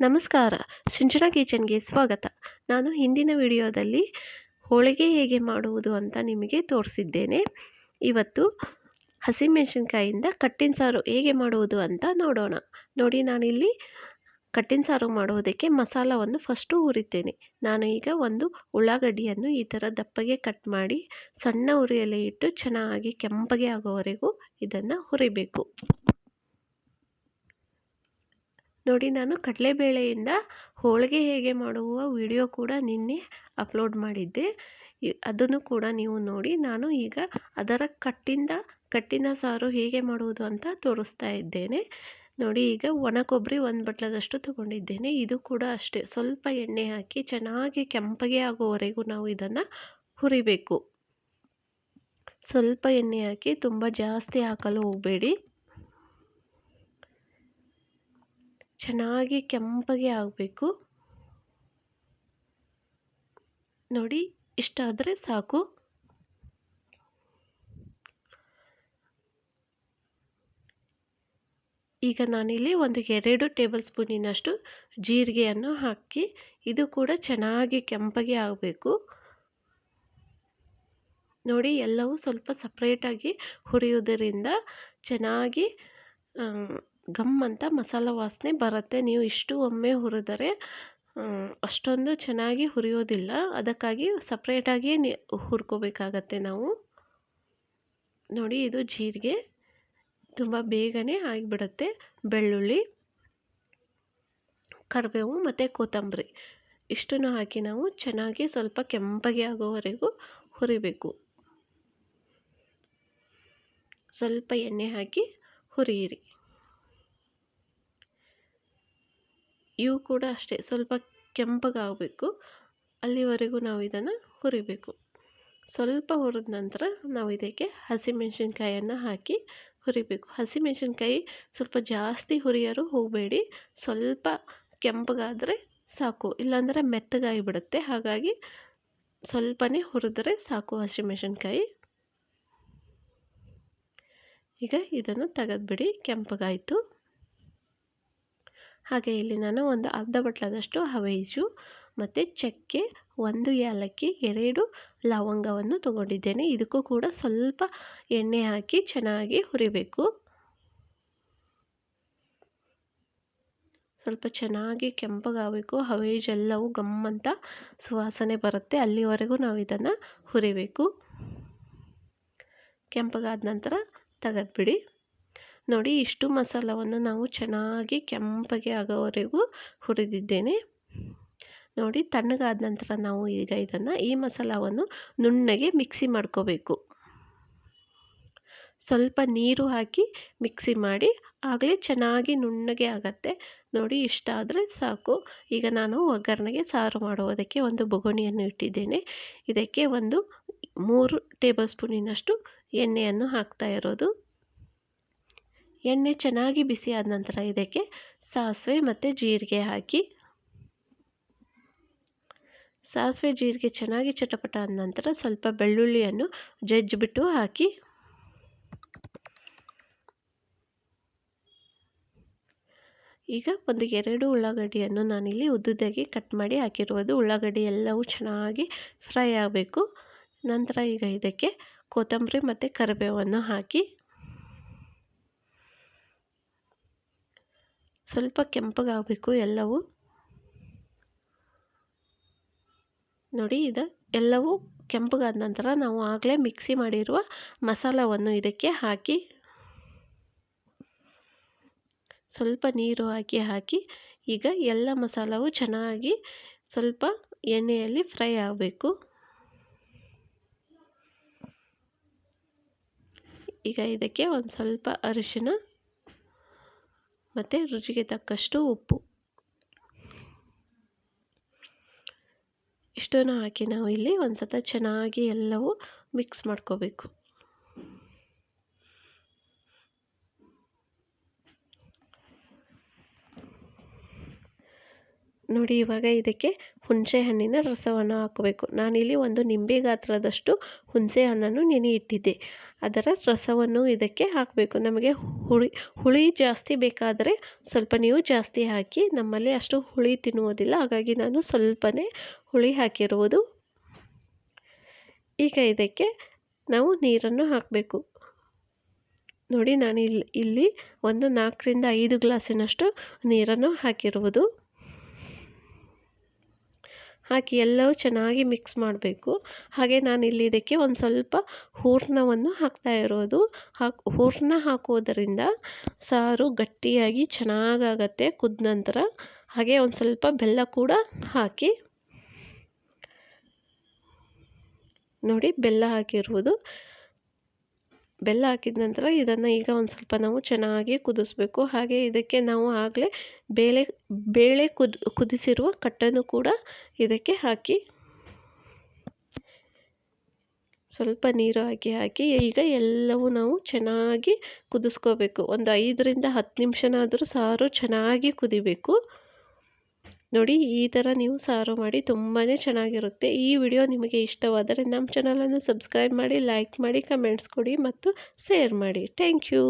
ನಮಸ್ಕಾರ, ಸಿಂಚನ ಕಿಚನ್ಗೆ ಸ್ವಾಗತ. ನಾನು ಹಿಂದಿನ ವಿಡಿಯೋದಲ್ಲಿ ಹೋಳಿಗೆ ಹೇಗೆ ಮಾಡುವುದು ಅಂತ ನಿಮಗೆ ತೋರಿಸಿದ್ದೇನೆ. ಇವತ್ತು ಹಸಿಮೆಣಸಿನ್ಕಾಯಿಂದ ಕಟ್ಟಿನ ಸಾರು ಹೇಗೆ ಮಾಡುವುದು ಅಂತ ನೋಡೋಣ. ನೋಡಿ, ನಾನಿಲ್ಲಿ ಕಟ್ಟಿನ ಸಾರು ಮಾಡುವುದಕ್ಕೆ ಮಸಾಲವನ್ನು ಫಸ್ಟು ಹುರಿತೇನೆ. ನಾನು ಈಗ ಒಂದು ಉಳ್ಳಾಗಡ್ಡಿಯನ್ನು ಈ ಥರ ದಪ್ಪಗೆ ಕಟ್ ಮಾಡಿ, ಸಣ್ಣ ಉರಿಯಲ್ಲಿ ಇಟ್ಟು ಚೆನ್ನಾಗಿ ಕೆಂಪಗೆ ಆಗೋವರೆಗೂ ಇದನ್ನು ಹುರಿಬೇಕು. ನೋಡಿ ನಾನು ಕಡಲೆಬೇಳೆಯಿಂದ ಹೋಳಿಗೆ ಹೇಗೆ ಮಾಡುವ ವಿಡಿಯೋ ಕೂಡ ನಿನ್ನೆ ಅಪ್ಲೋಡ್ ಮಾಡಿದ್ದೆ. ಅದನ್ನು ಕೂಡ ನೀವು ನೋಡಿ ನಾನು ಈಗ ಅದರ ಕಟ್ಟಿಂದ, ಕಟ್ಟಿನ ಸಾರು ಹೇಗೆ ಮಾಡುವುದು ಅಂತ ತೋರಿಸ್ತಾ ಇದ್ದೇನೆ. ನೋಡಿ ಈಗ ಒಣ ಕೊಬ್ಬರಿ ಒಂದು ಬಟ್ಲದಷ್ಟು ತೊಗೊಂಡಿದ್ದೇನೆ. ಇದು ಕೂಡ ಅಷ್ಟೇ. ಸ್ವಲ್ಪ ಎಣ್ಣೆ ಹಾಕಿ ಚೆನ್ನಾಗಿ ಕೆಂಪಗೆ ಆಗೋವರೆಗೂ ನಾವು ಇದನ್ನು ಹುರಿಬೇಕು. ಸ್ವಲ್ಪ ಎಣ್ಣೆ ಹಾಕಿ ತುಂಬ ಜಾಸ್ತಿ ಹಾಕಲು ಹೋಗಬೇಡಿ. ಚೆನ್ನಾಗಿ ಕೆಂಪಗೆ ಆಗಬೇಕು. ನೋಡಿ ಇಷ್ಟಾದರೆ ಸಾಕು. ಈಗ ನಾನಿಲ್ಲಿ ಒಂದು ಎರಡು ಟೇಬಲ್ ಸ್ಪೂನಿನಷ್ಟು ಜೀರಿಗೆಯನ್ನು ಹಾಕಿ, ಇದು ಕೂಡ ಚೆನ್ನಾಗಿ ಕೆಂಪಗೆ ಆಗಬೇಕು. ನೋಡಿ, ಎಲ್ಲವೂ ಸ್ವಲ್ಪ ಸಪ್ರೇಟಾಗಿ ಹುರಿಯುವುದರಿಂದ ಚೆನ್ನಾಗಿ ಘಮ್ ಅಂತ ಮಸಾಲ ವಾಸನೆ ಬರುತ್ತೆ. ನೀವು ಇಷ್ಟು ಒಮ್ಮೆ ಹುರಿದರೆ ಅಷ್ಟೊಂದು ಚೆನ್ನಾಗಿ ಹುರಿಯೋದಿಲ್ಲ. ಅದಕ್ಕಾಗಿ ಸಪ್ರೇಟಾಗಿಯೇ ನಿ, ಹುರ್ಕೋಬೇಕಾಗತ್ತೆ ನಾವು. ನೋಡಿ, ಇದು ಜೀರಿಗೆ. ತುಂಬ ಬೇಗನೆ ಆಗಿಬಿಡುತ್ತೆ. ಬೆಳ್ಳುಳ್ಳಿ, ಕರಿಬೇವು ಮತ್ತು ಕೊತ್ತಂಬರಿ. ಇಷ್ಟನ್ನು ಹಾಕಿ ನಾವು ಚೆನ್ನಾಗಿ ಸ್ವಲ್ಪ ಕೆಂಪಗೆ ಆಗೋವರೆಗೂ ಹುರಿಬೇಕು. ಸ್ವಲ್ಪ ಎಣ್ಣೆ ಹಾಕಿ ಹುರಿಯಿರಿ. ಇವು ಕೂಡ ಅಷ್ಟೇ. ಸ್ವಲ್ಪ ಕೆಂಪಗಾಗಬೇಕು ಅಲ್ಲಿವರೆಗೂ ನಾವು ಇದನ್ನು ಹುರಿಬೇಕು. ಸ್ವಲ್ಪ ಹುರಿದ ನಂತರ ನಾವು ಇದಕ್ಕೆ ಹಸಿಮೆಣಸಿನ್ಕಾಯನ್ನು ಹಾಕಿ ಹುರಿಬೇಕು. ಹಸಿಮೆಣಸಿನ್ಕಾಯಿ ಸ್ವಲ್ಪ ಜಾಸ್ತಿ ಹುರಿಯರು ಹೋಗಬೇಡಿ. ಸ್ವಲ್ಪ ಕೆಂಪಗಾದರೆ ಸಾಕು. ಇಲ್ಲಾಂದರೆ ಮೆತ್ತಗಾಗಿ ಬಿಡುತ್ತೆ. ಹಾಗಾಗಿ ಸ್ವಲ್ಪನೇ ಹುರಿದ್ರೆ ಸಾಕು ಹಸಿಮೆಣಸಿನ್ಕಾಯಿ. ಈಗ ಇದನ್ನು ತೆಗೆದ್ಬಿಡಿ. ಕೆಂಪಗಾಯಿತು. ಹಾಗೆ ಇಲ್ಲಿ ನಾನು ಒಂದು ಅರ್ಧ ಬಟ್ಲದಷ್ಟು ಹವೇಜು ಮತ್ತು ಚಕ್ಕೆ, ಒಂದು ಏಲಕ್ಕಿ, ಎರಡು ಲವಂಗವನ್ನು ತಗೊಂಡಿದ್ದೇನೆ. ಇದಕ್ಕೂ ಕೂಡ ಸ್ವಲ್ಪ ಎಣ್ಣೆ ಹಾಕಿ ಚೆನ್ನಾಗಿ ಹುರಿಬೇಕು. ಸ್ವಲ್ಪ ಚೆನ್ನಾಗಿ ಕೆಂಪಗಾಗಬೇಕು. ಹವೇಜೆಲ್ಲವೂ ಗಮ್ಮಂತ ಸುವಾಸನೆ ಬರುತ್ತೆ. ಅಲ್ಲಿವರೆಗೂ ನಾವು ಇದನ್ನು ಹುರಿಬೇಕು. ಕೆಂಪಗಾದ ನಂತರ ತೆಗೆದ್ಬಿಡಿ. ನೋಡಿ ಇಷ್ಟು ಮಸಾಲವನ್ನು ನಾವು ಚೆನ್ನಾಗಿ ಕೆಂಪಗೆ ಆಗೋವರೆಗೂ ಹುರಿದಿದ್ದೇನೆ. ನೋಡಿ ತಣ್ಣಗಾದ ನಂತರ ನಾವು ಈಗ ಇದನ್ನು ಈ ಮಸಾಲವನ್ನು ನುಣ್ಣಗೆ ಮಿಕ್ಸಿ ಮಾಡ್ಕೋಬೇಕು. ಸ್ವಲ್ಪ ನೀರು ಹಾಕಿ ಮಿಕ್ಸಿ ಮಾಡಿ ಆಗಲೇ ಚೆನ್ನಾಗಿ ನುಣ್ಣಗೆ ಆಗತ್ತೆ. ನೋಡಿ ಇಷ್ಟ ಆದರೆ ಸಾಕು. ಈಗ ನಾನು ಒಗ್ಗರಣೆಗೆ ಸಾರು ಮಾಡುವುದಕ್ಕೆ ಒಂದು ಬೊಗಣಿಯನ್ನು ಇಟ್ಟಿದ್ದೇನೆ. ಇದಕ್ಕೆ ಒಂದು ಮೂರು ಟೇಬಲ್ ಸ್ಪೂನಿನಷ್ಟು ಎಣ್ಣೆಯನ್ನು ಹಾಕ್ತಾ ಇರೋದು. ಎಣ್ಣೆ ಚೆನ್ನಾಗಿ ಬಿಸಿ ಆದ ನಂತರ ಇದಕ್ಕೆ ಸಾಸಿವೆ ಮತ್ತು ಜೀರಿಗೆ ಹಾಕಿ. ಸಾಸಿವೆ, ಜೀರಿಗೆ ಚೆನ್ನಾಗಿ ಚಟಪಟ ಆದ ನಂತರ ಸ್ವಲ್ಪ ಬೆಳ್ಳುಳ್ಳಿಯನ್ನು ಜಜ್ಜಿಬಿಟ್ಟು ಹಾಕಿ. ಈಗ ಒಂದು ಎರಡು ಉಳ್ಳಾಗಡ್ಡಿಯನ್ನು ನಾನಿಲ್ಲಿ ಉದ್ದುದಾಗಿ ಕಟ್ ಮಾಡಿ ಹಾಕಿರುವುದು. ಉಳ್ಳಾಗಡ್ಡಿ ಎಲ್ಲವೂ ಚೆನ್ನಾಗಿ ಫ್ರೈ ಆಗಬೇಕು. ನಂತರ ಈಗ ಇದಕ್ಕೆ ಕೊತ್ತಂಬರಿ ಮತ್ತು ಕರಿಬೇವನ್ನು ಹಾಕಿ. ಸ್ವಲ್ಪ ಕೆಂಪಗಾಗಬೇಕು ಎಲ್ಲವೂ. ನೋಡಿ, ಇದು ಎಲ್ಲವೂ ಕೆಂಪಗಾದ ನಂತರ ನಾವು ಆಗಲೇ ಮಿಕ್ಸಿ ಮಾಡಿರುವ ಮಸಾಲವನ್ನು ಇದಕ್ಕೆ ಹಾಕಿ, ಸ್ವಲ್ಪ ನೀರು ಹಾಕಿ ಹಾಕಿ, ಈಗ ಎಲ್ಲ ಮಸಾಲವು ಚೆನ್ನಾಗಿ ಸ್ವಲ್ಪ ಎಣ್ಣೆಯಲ್ಲಿ ಫ್ರೈ ಆಗಬೇಕು. ಈಗ ಇದಕ್ಕೆ ಒಂದು ಸ್ವಲ್ಪ ಅರಿಶಿನ ಮತ್ತು ರುಚಿಗೆ ತಕ್ಕಷ್ಟು ಉಪ್ಪು. ಇಷ್ಟನ್ನು ಹಾಕಿ ನಾವು ಇಲ್ಲಿ ಒಂದು ಸತ ಚೆನ್ನಾಗಿ ಎಲ್ಲವೂ ಮಿಕ್ಸ್ ಮಾಡ್ಕೋಬೇಕು. ನೋಡಿ ಇವಾಗ ಇದಕ್ಕೆ ಹುಣಸೆ ಹಣ್ಣಿನ ರಸವನ್ನು ಹಾಕಬೇಕು. ನಾನಿಲ್ಲಿ ಒಂದು ನಿಂಬೆ ಗಾತ್ರದಷ್ಟು ಹುಣಸೆ ಹಣ್ಣನ್ನು ನೆನೆ ಇಟ್ಟಿದ್ದೆ. ಅದರ ರಸವನ್ನು ಇದಕ್ಕೆ ಹಾಕಬೇಕು. ನಮಗೆ ಹುಳಿ ಹುಳಿ ಜಾಸ್ತಿ ಬೇಕಾದರೆ ಸ್ವಲ್ಪ ನೀವು ಜಾಸ್ತಿ ಹಾಕಿ, ನಮ್ಮಲ್ಲಿ ಅಷ್ಟು ಹುಳಿ ತಿನ್ನುವುದಿಲ್ಲ. ಹಾಗಾಗಿ ನಾನು ಸ್ವಲ್ಪನೇ ಹುಳಿ ಹಾಕಿರುವುದು. ಈಗ ಇದಕ್ಕೆ ನಾವು ನೀರನ್ನು ಹಾಕಬೇಕು. ನೋಡಿ ನಾನು ಇಲ್ಲಿ ಇಲ್ಲಿ ಒಂದು ನಾಲ್ಕರಿಂದ ಐದು ಗ್ಲಾಸಿನಷ್ಟು ನೀರನ್ನು ಹಾಕಿರುವುದು. ಹಾಕಿ ಎಲ್ಲವೂ ಚೆನ್ನಾಗಿ ಮಿಕ್ಸ್ ಮಾಡಬೇಕು. ಹಾಗೆ ನಾನು ಇಲ್ಲಿ ಇದಕ್ಕೆ ಒಂದು ಸ್ವಲ್ಪ ಹೂರಣವನ್ನು ಹಾಕ್ತಾ ಇರೋದು. ಹಾಕಿ, ಹೂರಣ ಹಾಕೋದರಿಂದ ಸಾರು ಗಟ್ಟಿಯಾಗಿ ಚೆನ್ನಾಗಾಗತ್ತೆ ಕುದ್ದ ನಂತರ. ಹಾಗೆ ಒಂದು ಸ್ವಲ್ಪ ಬೆಲ್ಲ ಕೂಡ ಹಾಕಿ. ನೋಡಿ, ಬೆಲ್ಲ ಹಾಕಿರುವುದು. ಬೆಲ್ಲ ಹಾಕಿದ ನಂತರ ಇದನ್ನು ಈಗ ಒಂದು ಸ್ವಲ್ಪ ನಾವು ಚೆನ್ನಾಗಿ ಕುದಿಸ್ಬೇಕು. ಹಾಗೆ ಇದಕ್ಕೆ ನಾವು ಆಗಲೇ ಬೇಳೆ ಬೇಳೆ ಕುದ್, ಕುದಿಸಿರುವ ಕಟ್ಟನ್ನು ಕೂಡ ಇದಕ್ಕೆ ಹಾಕಿ ಸ್ವಲ್ಪ ನೀರು ಹಾಕಿ ಹಾಕಿ ಈಗ ಎಲ್ಲವೂ ನಾವು ಚೆನ್ನಾಗಿ ಕುದಿಸ್ಕೋಬೇಕು. ಒಂದು ಐದರಿಂದ ಹತ್ತು ನಿಮಿಷನಾದರೂ ಸಾರು ಚೆನ್ನಾಗಿ ಕುದಿಬೇಕು. ನೋಡಿ ಈ ಥರ ನೀವು ಸಾರು ಮಾಡಿ ತುಂಬಾ ಚೆನ್ನಾಗಿರುತ್ತೆ. ಈ ವಿಡಿಯೋ ನಿಮಗೆ ಇಷ್ಟವಾದರೆ ನಮ್ಮ ಚಾನಲನ್ನು ಸಬ್ಸ್ಕ್ರೈಬ್ ಮಾಡಿ, ಲೈಕ್ ಮಾಡಿ, ಕಮೆಂಟ್ಸ್ ಕೊಡಿ ಮತ್ತು ಶೇರ್ ಮಾಡಿ. Thank you.